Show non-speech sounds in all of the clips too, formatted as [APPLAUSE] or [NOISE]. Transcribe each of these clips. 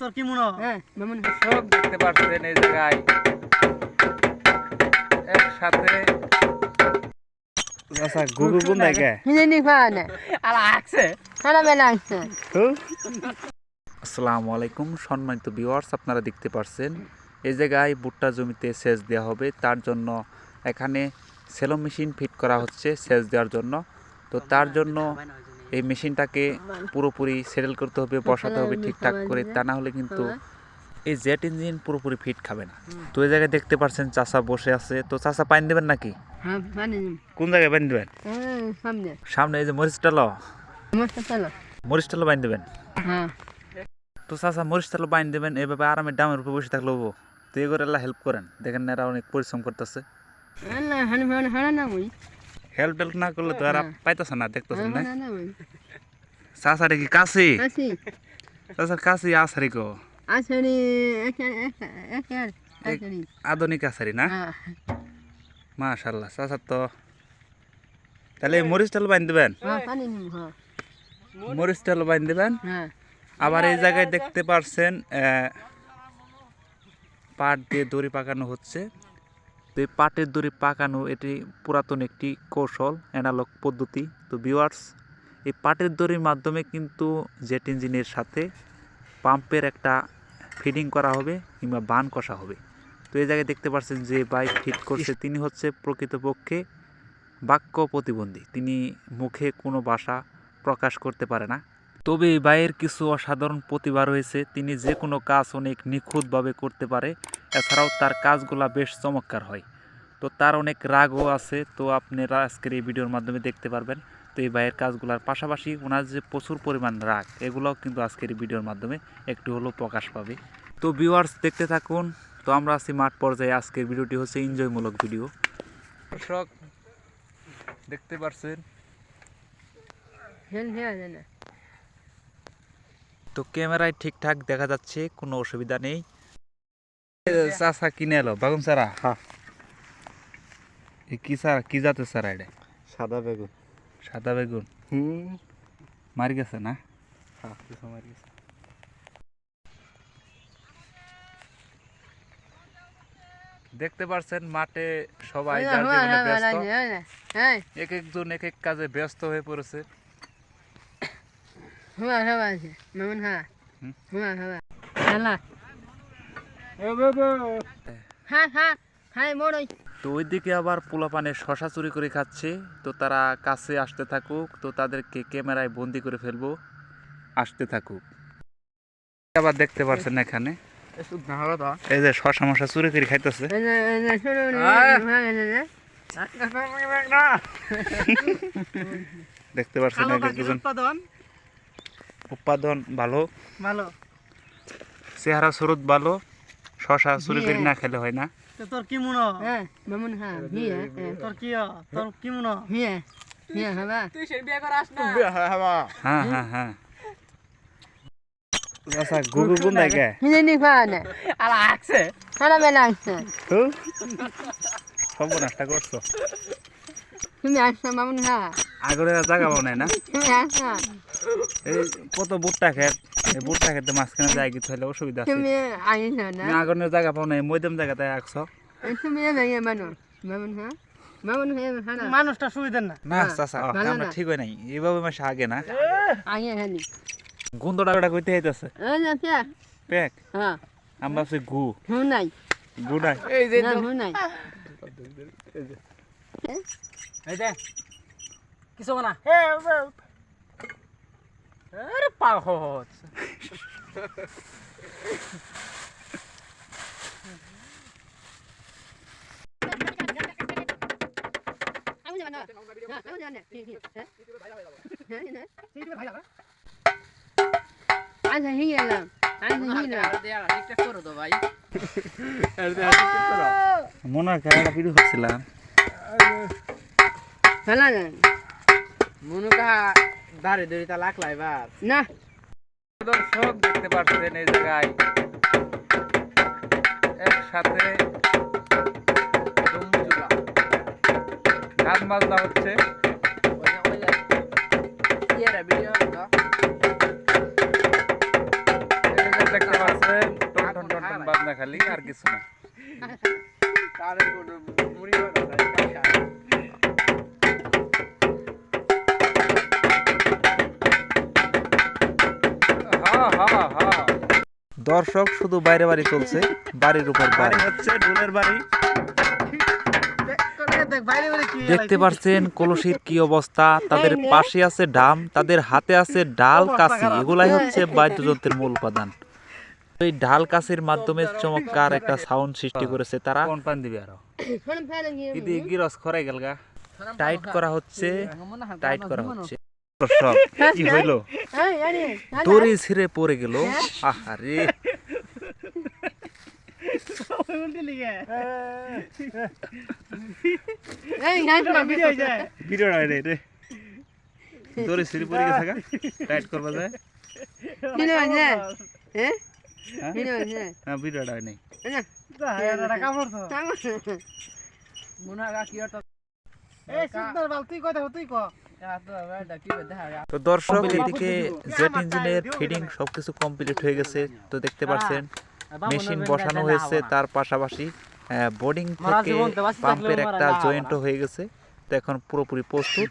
তোর কি মনে হয়? হ্যাঁ মামুন। সব দেখতে পাচ্ছেন এই জায়গায়। একসাথে আচ্ছা গুগু কোন জায়গায় আলা আছে। আছে। আসসালামু আলাইকুম সম্মানিত ভিউয়ার্স আপনারা দেখতে পাচ্ছেন এই জায়গায় ভুট্টা জমিতে সেচ দেওয়া হবে। তার জন্য এখানে সেলো মেশিন ফিট করা হচ্ছে সেচ দেওয়ার জন্য। তো তার জন্য এই মেশিনটাকে পুরোপুরি সেটেল করতে হবে বসাতে হবে ঠিকঠাক করে তা না হলে কিন্তু এই জেট ইঞ্জিন পুরোপুরি ফিট খাবে না। তো এই জায়গায় দেখতে পাচ্ছেন চাষা বসে আছে। তো চাষা পানি দেবেন নাকি? হ্যাঁ কোন জায়গায় পানি দেবেন? হ্যাঁ সামনে। এই যে মরিচটালো মস্ত মরিচ মরিচটালো পানি দেবেন? হ্যাঁ। তো চাচা মরিচ তেল বাইন দেবেন এভাবে আরামে ডামের উপর বসে থাকলে হব। তো এগুলো হেল্প করেন। দেখেন না এরা অনেক পরিশ্রম করতেছে। হেল্প টেল্প না করলে তো আর পাইতেছে না দেখতেছেন না হানা না চাচারে কি কাছে চাচার কাছে আসারি এক আসনি আধুনিক আসারি না? হ্যাঁ। মাশাল্লাহ চাচার তো। তাহলে মরিচ তেল বাইন দেবেন? হ্যাঁ হ্যাঁ। মরিচ তেল বাইন দেবেন? হ্যাঁ। আবার এই জায়গায় দেখতে পারছেন পাট দিয়ে দড়ি পাকানো হচ্ছে। তো এই পাটের দড়ি পাকানো এটি পুরাতন একটি কৌশল অ্যানালগ পদ্ধতি। তো ভিউয়ার্স এই পাটের দড়ির মাধ্যমে কিন্তু জেট ইঞ্জিনের সাথে পাম্পের একটা ফিডিং করা হবে কিংবা বান কষা হবে। তো এই জায়গায় দেখতে পাচ্ছেন যে বাইক ঠিক করছে তিনি হচ্ছে প্রকৃতপক্ষে বাক্য প্রতিবন্ধী। তিনি মুখে কোনো ভাষা প্রকাশ করতে পারে না। তবে এই ভাইয়ের কিছু অসাধারণ প্রতিভা রয়েছে। তিনি যে কোনো কাজ অনেক নিখুঁতভাবে করতে পারে। এছাড়াও তার কাজগুলা বেশ চমৎকার হয়। তো তার অনেক রাগও আছে। তো আপনারা আজকের এই ভিডিওর মাধ্যমে দেখতে পারবেন। তো এই ভাইয়ের কাজগুলোর পাশাপাশি ওনার যে প্রচুর পরিমাণ রাগ, এগুলোও কিন্তু আজকের এই ভিডিওর মাধ্যমে একটু হলেও প্রকাশ পাবে। তো ভিউয়ার্স দেখতে থাকুন। তো আমরা আছি মাঠ পর্যায়ে। আজকের ভিডিওটি হচ্ছে এনজয়মূলক ভিডিও দর্শক, দেখতে পারছেন? হেল হেল না তো ক্যামেরায় ঠিকঠাক দেখা যাচ্ছে কোনো অসুবিধা নেই। চাষা কিনে এলো বাগুন সারা হ্যাঁ। কি সারা কি জাতের সারা এটা? সাদা বেগুন। সাদা বেগুন? হুম। মারি গেছে না? হ্যাঁ কিছু মারি গেছে। দেখতে পারছেন মাঠে সবাই হ্যাঁ হ্যাঁ হ্যাঁ। এক একজন এক এক কাজে ব্যস্ত হয়ে পড়েছে। হুয়া আছে। মামুন হ্যাঁ? হুয়া হ্যাঁ হ্যাঁ হ্যাঁ হ্যাঁ মোড়ই তো ওইদিকে আবার পোলাপানে শশা চুরি করে খাচ্ছে। তো তারা কাছে আসতে থাকুক তো তাদেরকে ক্যামেরায় বন্দি করে ফেলব। আসতে থাকুক। আবার দেখতে পারছেন এখানে। এই যে শশা মশা চুরি করে খাইতেছে। দেখতে এক একজন উৎপাদন ভালো ভালো। চেহারা স্রোত ভালো শশা চুরি করে না খেলে হয় না। তোর কি মনে হয়? হ্যাঁ মামুন হ্যাঁ হিয়া। তোর কি তোর কি মনে হয়? হিয়া হিয়া হবা। হ্যাঁ হ্যাঁ হ্যাঁ। আচ্ছা গুগু কোন আলা আছে। আছে। করছ। তুমি আসছো মামুন হ্যাঁ। আগরে জায়গা বানায় না? তুমি আসছো এই কত ভুট্টা খেত? এই ভুট্টা খেতে মাঝখানে যায় কি তাহলে অসুবিধা আছে। তুমি আইছো না আগনের জায়গা পাও না মধ্যম জায়গাতে রাখছো তুমি ভেঙে বানো মামুন হ্যাঁ? হ্যাঁ হ্যাঁ মানুষটা সুবিধা না। না চাচা আমরা ঠিক হয় নাই এইভাবে মাসে আগে না? আগে খালি গন্ধটা ওটা কইতে হইতাছে হ্যাঁ। আমরা ভাবছি গু। নাই। গু নাই। এই যে না নাই। এই যে। কিছু না আরে পাগল। আচ্ছা হিয়ে এলাম আচ্ছা হিয়ে মনে হয় খেলাটা পিড়ি হচ্ছিলাম। ভালো না মনু কাহা দাঁড়ে দড়ি তা লাখ লাইবার না। দর্শক দেখতে পাচ্ছেন এই জায়গায়। একসাথে গান বাজনা হচ্ছে। দেখতে পাচ্ছেন টন টন টন টন বাজনা খালি আর কিছু না। [LAUGHS] দর্শক শুধু বাইরে বাড়ি চলছে বাড়ির উপর বাড়ি। হচ্ছে ঢোলের বাড়ি। দেখতে পাচ্ছেন কলসির কি অবস্থা? তাদের পাশে আছে ডাম তাদের হাতে আছে ডাল কাশি এগুলাই হচ্ছে বাদ্যযন্ত্রের মূল উপাদান। এই ডাল কাশির মাধ্যমে চমৎকার একটা সাউন্ড সৃষ্টি করেছে তারা। কোন পান দিবে আরও? ইদি গিরস খরাই গেলগা টাইট করা হচ্ছে টাইট করা হচ্ছে। দর্শক কি হইল? দড়ি ছিঁড়ে পড়ে গেল। আহারে। ভিডিও হয় রে রে। দড়ি ছিঁড়ে পড়ে গেছে টাইট করবা যায়। ভিডিওটা হয় নাই। মনে হয় ওটা এত এটা কি? তো দর্শক এদিকে জেট ইঞ্জিনের ফিডিং সবকিছু কমপ্লিট হয়ে গেছে। তো দেখতে পাচ্ছেন মেশিন বসানো হয়েছে তার পাশাপাশি বোর্ডিং থেকে পাম্পের একটা জয়েন্টও হয়ে গেছে। তো এখন পুরোপুরি প্রস্তুত।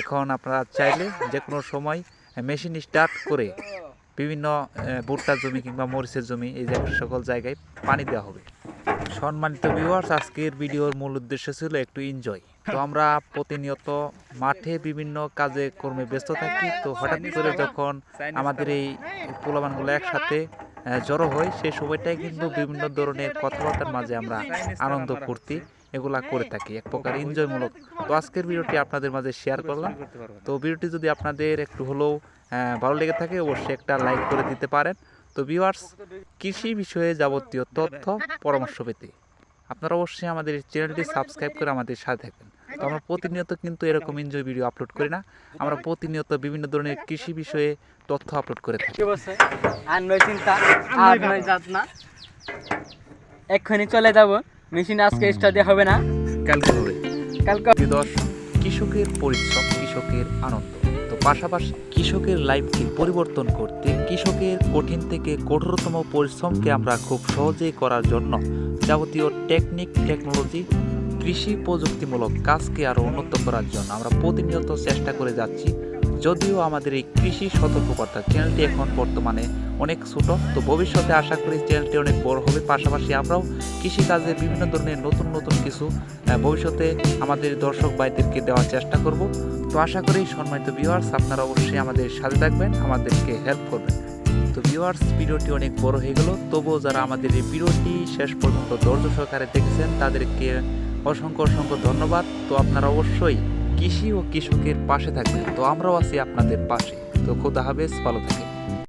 এখন আপনারা চাইলে যে কোনো সময় মেশিন স্টার্ট করে বিভিন্ন ভুট্টার জমি কিংবা মরিচের জমি এই যে সকল জায়গায় পানি দেওয়া হবে। সম্মানিত ভিউয়ার্স আজকের ভিডিওর মূল উদ্দেশ্য ছিল একটু এনজয় তো আমরা প্রতিনিয়ত মাঠে বিভিন্ন কাজে কর্মে ব্যস্ত থাকি। তো হঠাৎ করে যখন আমাদের এই পোলাবানগুলো একসাথে জড়ো হয়, সেই সময়টাই কিন্তু বিভিন্ন ধরনের কথাবার্তার মাঝে আমরা আনন্দ ফুর্তি এগুলা করে থাকি। এক প্রকার এনজয়মূলক তো আজকের ভিডিওটি আপনাদের মাঝে শেয়ার করলাম। তো ভিডিওটি যদি আপনাদের একটু হলেও ভালো লেগে থাকে, অবশ্যই একটা লাইক করে দিতে পারেন। তো ভিউয়ার্স কৃষি বিষয়ে যাবতীয় তথ্য, পরামর্শ পেতে আপনারা অবশ্যই আমাদের চ্যানেলটি সাবস্ক্রাইব করে আমাদের সাথে থাকবেন। তো আমরা প্রতিনিয়ত কিন্তু এরকম এনজয় ভিডিও আপলোড করি না। আমরা প্রতিনিয়ত বিভিন্ন ধরনের কৃষি বিষয়ে তথ্য আপলোড করে থাকি। আর নয় চিন্তা আর নয় যাত না এক্ষুনি চলে যাব। মেশিন আজকে স্টার্টে হবে না। কালকে হবে। কালকে দর্শক কৃষকের পরিশ্রম কৃষকের আনন্দ। তো পাশাপাশি কৃষকের লাইফকে পরিবর্তন করতে কৃষকের কঠিন থেকে কঠোরতম পরিশ্রমকে আমরা খুব সহজেই করার জন্য যাবতীয় টেকনিক টেকনোলজি কৃষি প্রযুক্তিমূলক কাজকে আরও উন্নত করার জন্য আমরা প্রতিনিয়ত চেষ্টা করে যাচ্ছি। যদিও আমাদের এই কৃষি সতর্কবার্তা চ্যানেলটি এখন বর্তমানে অনেক ছোট, তো ভবিষ্যতে আশা করি চ্যানেলটি অনেক বড় হবে। পাশাপাশি আমরাও কৃষিকাজে বিভিন্ন ধরনের নতুন নতুন কিছু ভবিষ্যতে আমাদের দর্শক ভাইদেরকে দেওয়ার চেষ্টা করব। তো আশা করি সম্মানিত ভিউয়ার্স আপনারা অবশ্যই আমাদের সাথে থাকবেন, আমাদেরকে হেল্প করবেন। তো ভিউয়ার্স ভিডিওটি অনেক বড় হয়ে গেল, তবুও যারা আমাদের এই ভিডিওটি শেষ পর্যন্ত ধৈর্য সহকারে দেখেছেন, তাদেরকে অসংখ্য অসংখ্য ধন্যবাদ। তো আপনারা অবশ্যই কৃষি ও কৃষকের পাশে থাকবেন। তো আমরাও আছি আপনাদের পাশে। তো খোদা হাফেজ, ভালো থাকেন।